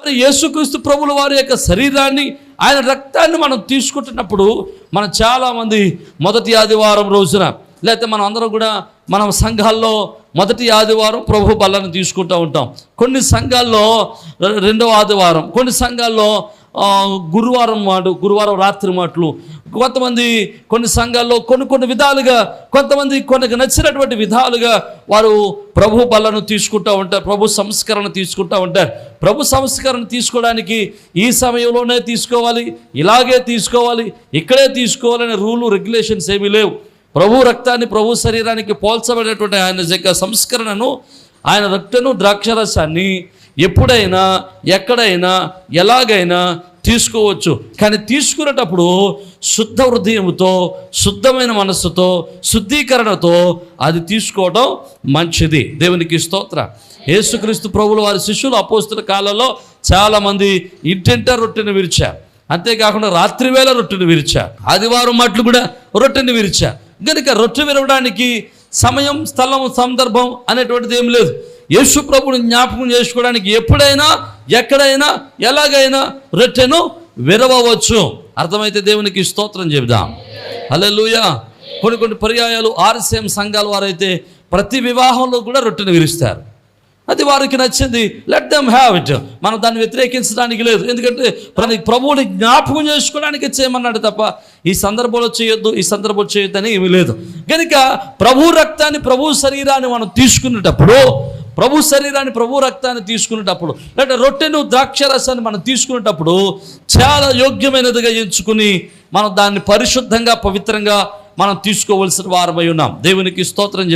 మరి యేసుక్రీస్తు ప్రభుల వారి యొక్క శరీరాన్ని ఆయన రక్తాన్ని మనం తీసుకుంటున్నప్పుడు మనం చాలామంది మొదటి ఆదివారం రోజున లేకపోతే మనం అందరం కూడా మనం సంఘాల్లో మొదటి ఆదివారం ప్రభు బల్లను తీసుకుంటూ ఉంటాం. కొన్ని సంఘాల్లో రెండవ ఆదివారం కొన్ని సంఘాల్లో గురువారం మాట గురువారం రాత్రి మాటలు కొంతమంది కొన్ని సంఘాల్లో కొన్ని కొన్ని విధాలుగా కొంతమంది కొన్ని నచ్చినటువంటి విధాలుగా వారు ప్రభు బలను తీసుకుంటూ ఉంటారు ప్రభు సంస్కరణ తీసుకుంటూ ఉంటారు. ప్రభు సంస్కరణ తీసుకోవడానికి ఈ సమయంలోనే తీసుకోవాలి ఇలాగే తీసుకోవాలి ఇక్కడే తీసుకోవాలనే రూలు రెగ్యులేషన్స్ ఏమీ లేవు. ప్రభు రక్తాన్ని ప్రభు శరీరానికి పోల్చబడినటువంటి ఆయన యొక్క సంస్కరణను ఆయన రక్తను ద్రాక్షరసాన్ని ఎప్పుడైనా ఎక్కడైనా ఎలాగైనా తీసుకోవచ్చు. కానీ తీసుకునేటప్పుడు శుద్ధ హృదయంతో శుద్ధమైన మనస్సుతో శుద్ధీకరణతో అది తీసుకోవడం మంచిది. దేవునికి స్తోత్ర. యేసుక్రీస్తు ప్రభుల వారి శిష్యులు అపోస్తుల కాలంలో చాలామంది ఇంటింట రొట్టెను విరిచారు. అంతేకాకుండా రాత్రివేళ రొట్టెను విరిచారు. ఆదివారం మట్లు కూడా రొట్టెని విరిచారు. కనుక రొట్టె విరవడానికి సమయం స్థలం సందర్భం అనేటువంటిది ఏం లేదు. యేసు ప్రభుని జ్ఞాపకం చేసుకోవడానికి ఎప్పుడైనా ఎక్కడైనా ఎలాగైనా రొట్టెను విరవవచ్చు. అర్థమైతే దేవునికి స్తోత్రం చెబుదాం. హల్లెలూయా. కొన్ని కొన్ని పర్యాయాలు ఆర్సీఎం సంఘాల వారైతే ప్రతి వివాహంలో కూడా రొట్టెను విరుస్తారు. అది వారికి నచ్చింది. లెట్ దెమ్ హ్యావ్ ఇట్ మనం దాన్ని వ్యతిరేకించడానికి లేదు. ఎందుకంటే ప్రతి ప్రభువుని జ్ఞాపకం చేసుకోవడానికి చేయమన్నాడు తప్ప ఈ సందర్భంలో చేయొద్దు ఈ సందర్భంలో చేయొద్దని ఏమీ లేదు. కనుక ప్రభు రక్తాన్ని ప్రభు శరీరాన్ని మనం తీసుకునేటప్పుడు ప్రభు శరీరాన్ని ప్రభు రక్తాన్ని తీసుకునేటప్పుడు లేదా రొట్టెను ద్రాక్ష రసాన్ని మనం తీసుకునేటప్పుడు చాలా యోగ్యమైనదిగా ఎంచుకుని మనం దాన్ని పరిశుద్ధంగా పవిత్రంగా మనం తీసుకోవలసిన వారమై ఉన్నాం. దేవునికి స్తోత్రం